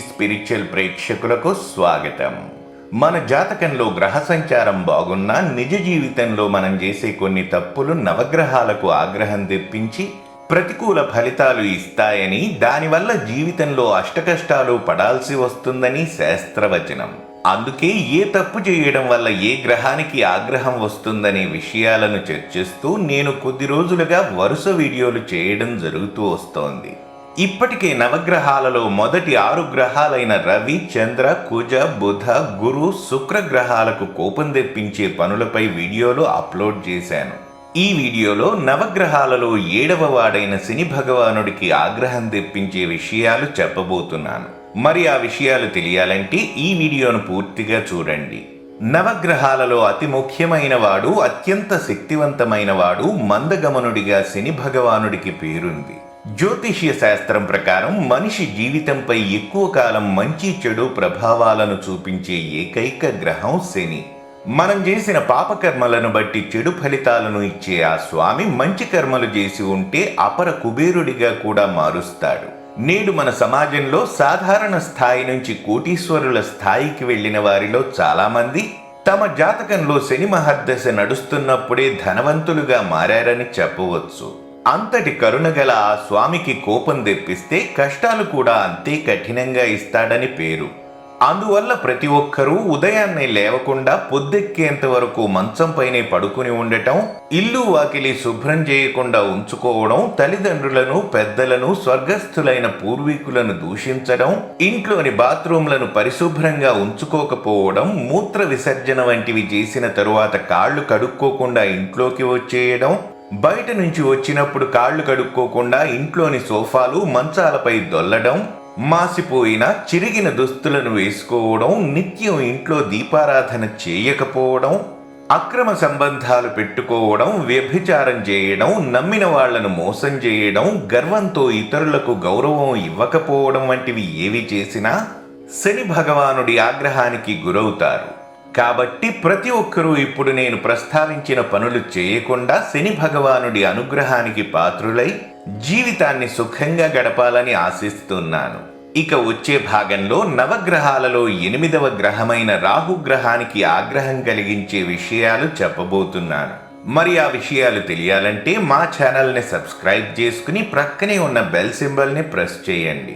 Spiritual ప్రేక్షకులకు స్వాగతం. మన జాతకంలో గ్రహ సంచారం బాగున్నా నిజ జీవితంలో మనం చేసే కొన్ని తప్పులు నవగ్రహాలకు ఆగ్రహం తెప్పించి ప్రతికూల ఫలితాలు ఇస్తాయని దానివల్ల జీవితంలో అష్టకష్టాలు పడాల్సి వస్తుందని శాస్త్రవచనం. అందుకే ఏ తప్పు చేయడం వల్ల ఏ గ్రహానికి ఆగ్రహం వస్తుందనే విషయాలను చర్చిస్తూ నేను కొద్ది రోజులుగా వరుస వీడియోలు చేయడం జరుగుతూ వస్తోంది. ఇప్పటికే నవగ్రహాలలో మొదటి ఆరు గ్రహాలైన రవి చంద్ర కుజ బుధ గురు శుక్ర గ్రహాలకు కోపం తెప్పించే పనులపై వీడియోలు అప్లోడ్ చేశాను. ఈ వీడియోలో నవగ్రహాలలో ఏడవ వాడైన శని భగవానుడికి ఆగ్రహం తెప్పించే విషయాలు చెప్పబోతున్నాను. మరి ఆ విషయాలు తెలియాలంటే ఈ వీడియోను పూర్తిగా చూడండి. నవగ్రహాలలో అతి ముఖ్యమైన వాడు అత్యంత శక్తివంతమైన వాడు మందగమనుడిగా శని భగవానుడికి పేరుంది. జ్యోతిష్య శాస్త్రం ప్రకారం మనిషి జీవితంపై ఎక్కువ కాలం మంచి చెడు ప్రభావాలను చూపించే ఏకైక గ్రహం శని. మనం చేసిన పాపకర్మలను బట్టి చెడు ఫలితాలను ఇచ్చే ఆ స్వామి మంచి కర్మలు చేసి ఉంటే అపర కుబేరుడిగా కూడా మారుస్తాడు. నేడు మన సమాజంలో సాధారణ స్థాయి నుంచి కోటీశ్వరుల స్థాయికి వెళ్ళిన వారిలో చాలామంది తమ జాతకంలో శని మహర్దశ నడుస్తున్నప్పుడే ధనవంతులుగా మారారని చెప్పవచ్చు. అంతటి కరుణగల ఆ స్వామికి కోపం తెప్పిస్తే కష్టాలు కూడా అంతే కఠినంగా ఇస్తాడని పేరు. అందువల్ల ప్రతి ఒక్కరూ ఉదయాన్నే లేవకుండా పొద్దెక్కేంత వరకు మంచంపైనే పడుకుని ఉండటం ఇల్లు వాకిలి శుభ్రం చేయకుండా ఉంచుకోవడం తల్లిదండ్రులను పెద్దలను స్వర్గస్థులైన పూర్వీకులను దూషించడం ఇంట్లోని బాత్రూంలను పరిశుభ్రంగా ఉంచుకోకపోవడం మూత్ర విసర్జన వంటివి చేసిన తరువాత కాళ్ళు కడుక్కోకుండా ఇంట్లోకి వచ్చేయడం బయట నుంచి వచ్చినప్పుడు కాళ్ళు కడుక్కోకుండా ఇంట్లోని సోఫాలు మంచాలపై దొల్లడం మాసిపోయిన చిరిగిన దుస్తులను వేసుకోవడం నిత్యం ఇంట్లో దీపారాధన చేయకపోవడం అక్రమ సంబంధాలు పెట్టుకోవడం వ్యభిచారం చేయడం నమ్మిన వాళ్ళను మోసం చేయడం గర్వంతో ఇతరులకు గౌరవం ఇవ్వకపోవడం వంటివి ఏవి చేసినా శని భగవానుడి ఆగ్రహానికి గురవుతారు. కాబట్టి ప్రతి ఒక్కరూ ఇప్పుడు నేను ప్రస్తావించిన పనులు చేయకుండా శని భగవానుడి అనుగ్రహానికి పాత్రులై జీవితాన్ని సుఖంగా గడపాలని ఆశిస్తున్నాను. ఇక వచ్చే భాగంలో నవగ్రహాలలో ఎనిమిదవ గ్రహమైన రాహుగ్రహానికి ఆగ్రహం కలిగించే విషయాలు చెప్పబోతున్నాను. మరి ఆ విషయాలు తెలియాలంటే మా ఛానల్ని సబ్స్క్రైబ్ చేసుకుని ప్రక్కనే ఉన్న బెల్ సింబల్ని ప్రెస్ చేయండి.